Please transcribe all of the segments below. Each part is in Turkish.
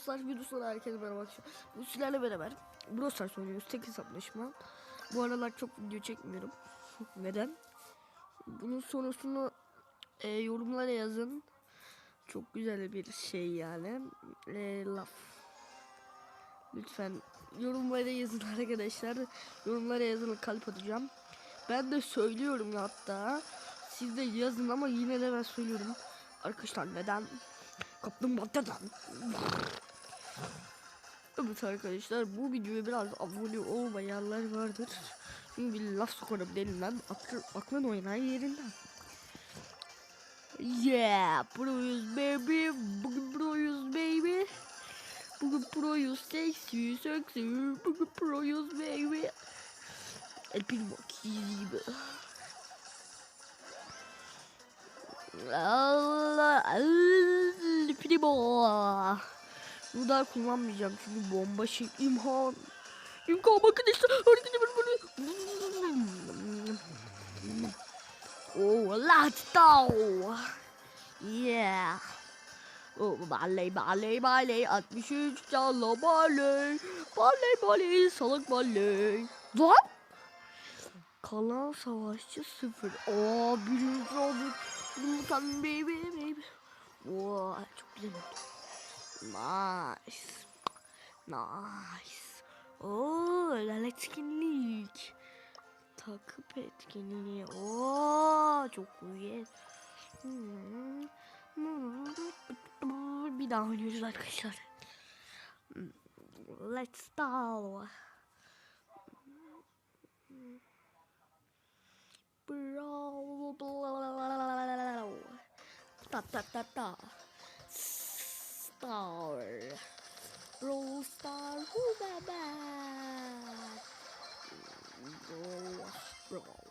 Stars videosuna herkese merhaba arkadaşlar. Bu sizlerle beraber Brawl Stars oynuyoruz. Tek hesaplaşma. Bu aralar çok video çekmiyorum. Neden? Bunun sonrasını e, yorumlara yazın. Çok güzel bir şey yani. E, laf. Lütfen yorumlara yazın arkadaşlar. Yorumlara yazın kalp atacağım. Ben de söylüyorum hatta. Siz de yazın ama yine de ben söylüyorum. Arkadaşlar neden? Kaplumbağadan. Evet arkadaşlar bu videoya biraz abone olmayanlar vardır. Çünkü bir laf sokarım denilen aklı, aklın oynayan yerinden. Yeah, proyuz baby. Bugün proyuz baby. Bugün proyuz seksi seksi. Bugün proyuz baby. El primo gibi. Allah El primo. Daha kullanmayacağım çünkü bomba şey imhan. İmkan bakın işte. Oh let's go. Yeah. Oh baley baley baley 63 canlı baley. Baley baley salak baley. Lan. Kalan savaşçı sıfır. Aa birinci olduk. Mutant baby baby. Oo çok güzel oldu. Nice. Nice. Oo etkinlik. Takip etkinliği. Oo çok iyi. Hmm. Bir daha oynuyoruz arkadaşlar. Let's go. Bro. Ta ta ta ta. Star. Brawl Star. Who ba ba. Brawl.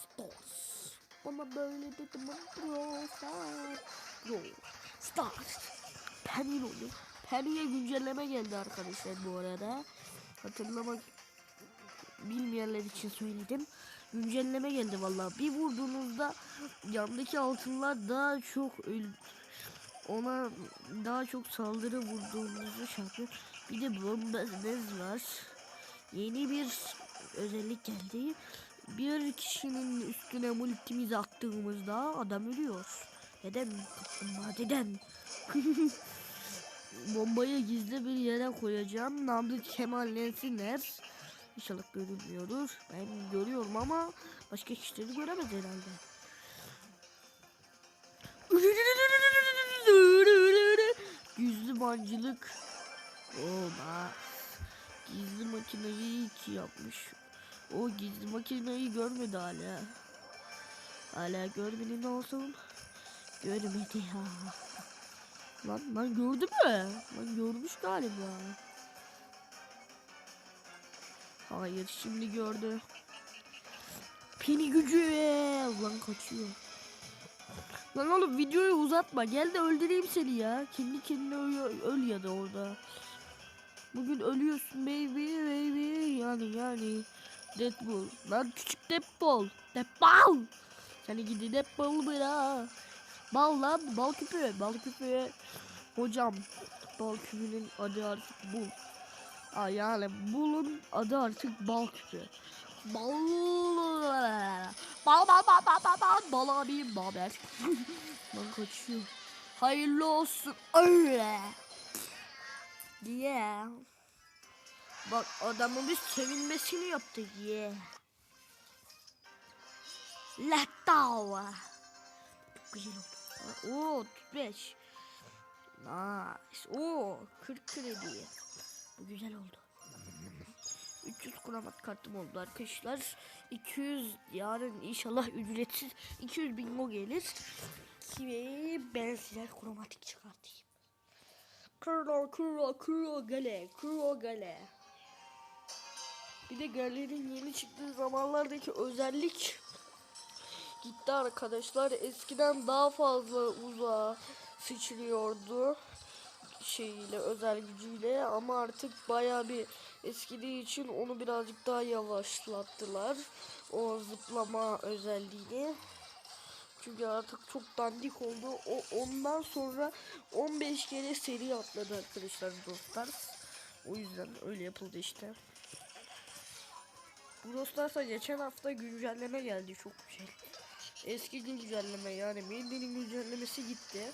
Stars. Bana böyle dedim ben Brawl Star. Brawl Stars. Penny oyunu. Penny'e güncelleme geldi arkadaşlar bu arada. Hatırlamak bilmeyenler için söyledim. Güncelleme geldi vallahi. Bir vurduğunuzda yandaki altınlar daha çok öl ona daha çok saldırı vurduğunuzu şartı. Bir de bombez var. Yeni bir özellik geldi. Bir kişinin üstüne multimizi attığımızda adam ölüyor. Neden? Neden? Bombayı gizli bir yere koyacağım. Namlı Kemal Lensinler. İnşallah görünmüyordur. Ben görüyorum ama başka kişileri göremez herhalde. Gizli mancılık. Olmaz. Gizli makineyi iyi ki yapmış. O gizli makineyi görmedi hala. Hala görmedi ne olsun. Görmedi ya. Lan lan gördü mü? Lan görmüş galiba. Hayır şimdi gördü. Pini gücü. Lan kaçıyor. Lan oğlum videoyu uzatma. Gel de öldüreyim seni ya. Kendi kendine öl, öl ya da orada. Bugün ölüyorsun baby baby. Yani yani. Deadpool. Lan küçük Deadpool. Deadpool. Seni gidi Deadpool bırak. Bal lan bal küpü. Bal küpü. Hocam. Bal küpünün adı artık bu. Aa, yani bulun adı artık bal küpü. Bal bal bal bal bal bal bal bal abi baber. Lan kaçıyor. Hayırlı olsun. Öyle. Yeah. Bak adamın bir sevinmesini yaptı. Yeah. Let go. Çok güzel oldu. Oo 35. Nice. Oo 40 kredi. Bu güzel oldu. 300 kramat kartım oldu arkadaşlar. 200 yarın inşallah ücretsiz 200 bingo gelir. Ki ben size kromatik çıkartayım. Kuro kuro kuro gale kuro gale. Bir de galerin yeni çıktığı zamanlardaki özellik gitti arkadaşlar. Eskiden daha fazla uzağa sıçrıyordu şeyiyle özel gücüyle ama artık baya bir eskidiği için onu birazcık daha yavaşlattılar. O zıplama özelliğini. Çünkü artık çok dandik oldu. O ondan sonra 15 kere seri atladı arkadaşlar Stars. O yüzden öyle yapıldı işte. Brawl Stars'a geçen hafta güncelleme geldi çok güzel. Eski güncelleme yani Mendy'nin güncellemesi gitti.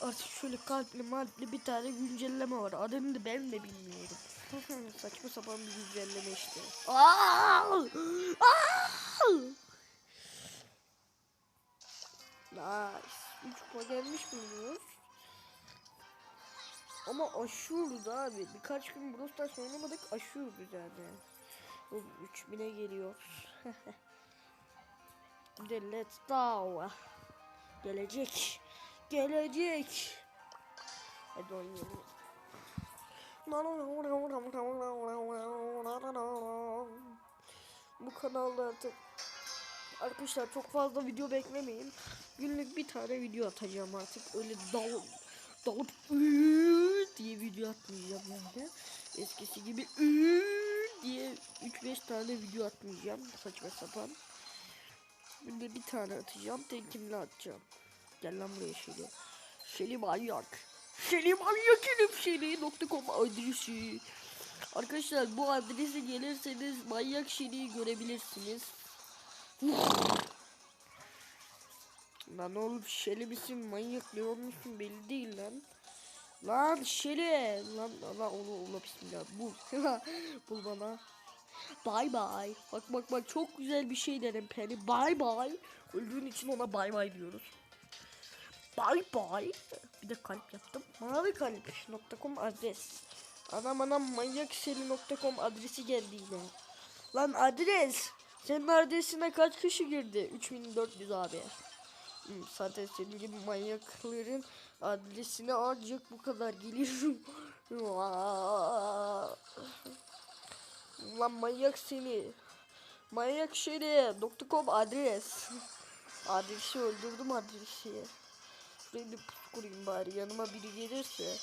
Artık şöyle kalpli malpli bir tane güncelleme var. Adını da ben de bilmiyorum. Saçma sapan bir güncelleme işte. Nice. 3 kupa gelmiş bulunuyoruz. Ama aşıyoruz abi. Birkaç gün Brawl Stars oynamadık aşıyoruz yani. O 3000'e geliyor. Bir de let's go. Gelecek. Gelecek. Hadi oynayalım. Bu kanalda artık arkadaşlar çok fazla video beklemeyin. Günlük bir tane video atacağım artık. Öyle dal dalıp diye video atmayacağım yani. Eskisi gibi diye 3-5 tane video atmayacağım. Saçma sapan. Günde bir tane atacağım. Tekimle atacağım. Gel lan buraya Şeli. Şeli manyak. Şeli manyak herif Şeli.com adresi. Arkadaşlar bu adrese gelirseniz manyak Şeli'yi görebilirsiniz. lan oğlum Şeli misin manyak ne olmuşsun belli değil lan. Lan Şeli. Lan lan onu ona bismillah bul. bul bana. Bye bye. Bak bak bak çok güzel bir şey derim Penny. Bye bye. Öldüğün için ona bye bye diyoruz. Bye bye. Bir de kalp yaptım. Mavi kalp.com adres. Anam anam manyak seri.com adresi geldi yine. Lan adres. Senin adresine kaç kişi girdi? 3400 abi. Hmm, zaten senin gibi manyakların adresine ancak bu kadar gelir. Lan manyak seni. Manyak seni. Doktor.com adres. Adresi öldürdüm adresi. Şuraya bir pus kurayım bari yanıma biri gelirse.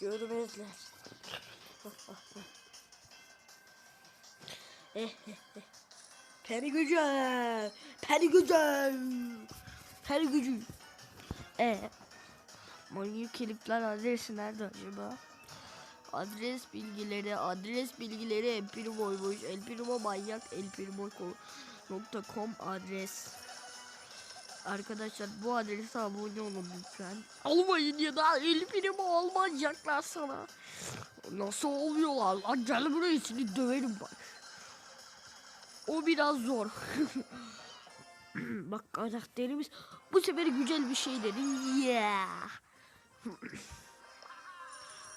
Görmezler. Peri gücü. Peri gücü. Peri gücü. E. Manyak herifler adresi nerede acaba? Adres bilgileri, adres bilgileri El Primo'ymuş. El Primo manyak, El Primo.com adres. Arkadaşlar bu adrese abone olun lütfen. Almayın ya da El almayacaklar sana. Nasıl olmuyorlar lan gel buraya seni döverim bak. O biraz zor. bak karakterimiz bu sefer güzel bir şey dedi. Yeah.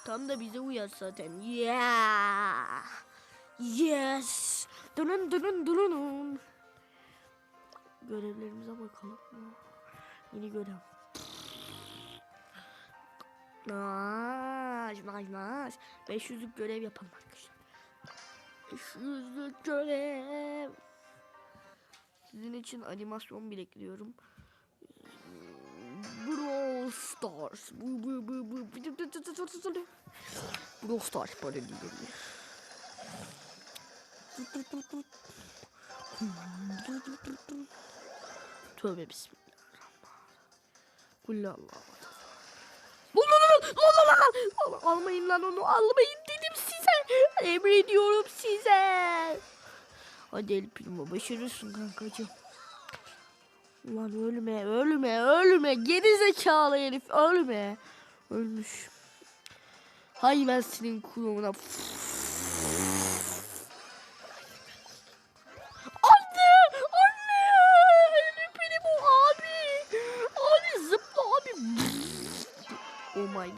Tam da bize uyar zaten. Yeah. Yes. Dönün dönün dönün. Görevlerimize bakalım. Yeni görev. Nice, nice, nice. 500'lük görev yapalım arkadaşlar. 500'lük görev. Sizin için animasyon bekliyorum. Brawl Stars. Bu bu bu bu. Brawl Stars böyle diyelim. Tövbe bismillahirrahmanirrahim. Kullallah. Lan lan lan lan lan lan almayın lan onu almayın dedim size. Emrediyorum size. Hadi El Primo başarırsın kankacığım. Ulan ölme ölme ölme geri zekalı herif ölme. Ölmüş. Hay ben senin kulağına.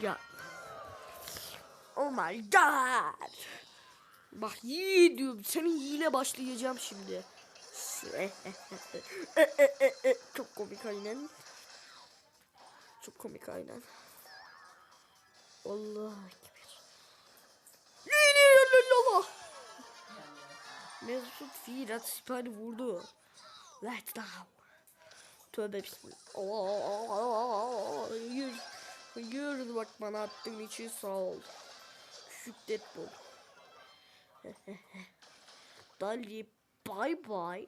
God. Oh my god. Bak iyi diyorum. Hile başlayacağım şimdi. Çok komik aynen. Çok komik aynen. Allah. Mesut Firat sipari vurdu. Let's go. Tövbe bismillah. Hayır bak bana attığın için sağ ol. Küçük Deadpool. Dali bye bye.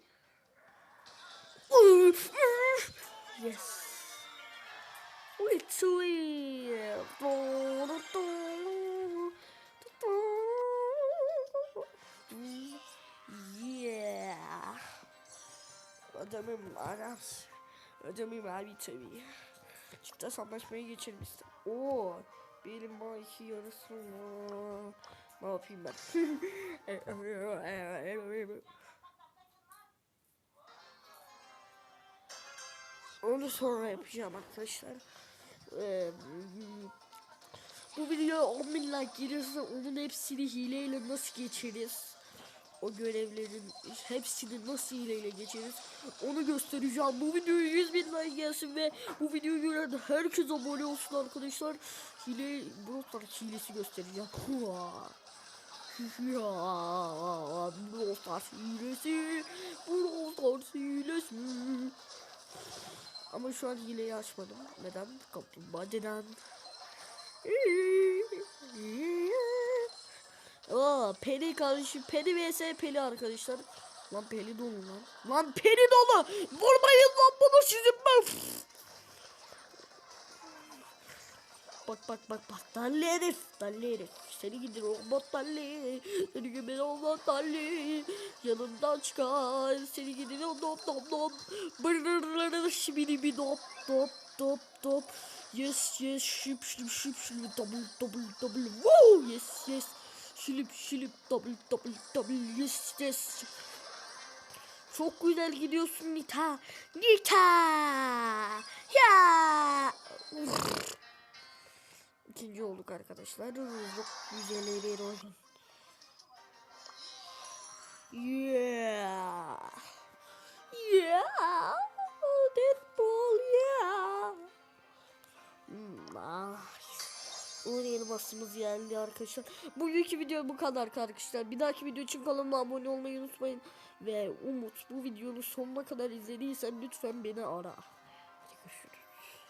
Yes. Literally. Yeah. Adamım aras. Adamım abi tabii. Çifte sanlaşmaya geçelim istedim. Oo. Benim maaşı yarısı var. Ne yapayım ben? Onu sonra yapacağım arkadaşlar. Ee, bu video 10 bin like gelirse onun hepsini hileyle nasıl geçeriz? O görevlerin hepsini nasıl hileyle geçeriz? Onu göstereceğim. Bu videoya 100 bin like gelsin ve bu videoyu gören herkes abone olsun arkadaşlar. Hile, Brawl hilesi göstereceğim. Ya, Brawl Stars hilesi, Brawl hilesi. Ama şu an hileyi açmadım. Neden? Kaplumbağa neden? Aa, Peli kardeşim. Peli vs Peli arkadaşlar. Lan Peli dolu lan. Lan Peli dolu. Vurmayın lan bunu sizin ben. Bak bak bak bak. Dalli herif. Dalli herif. Seni gidir robot dalli. Seni gibi robot dalli. Yanından çıkar. Seni gidir o dop dop dop. Brrrr şibidi bir dop dop dop dop. Yes yes şip şip şip şip double double double. Woo yes yes. Şilip şilip double double double yes yes. Çok güzel gidiyorsun Nita. Nita. Ya. İkinci olduk arkadaşlar. Çok güzel bir oyun. Elmasımız geldi arkadaşlar. Bugünkü video bu kadar arkadaşlar. Bir dahaki video için kanalıma abone olmayı unutmayın. Ve Umut bu videonun sonuna kadar izlediysen lütfen beni ara.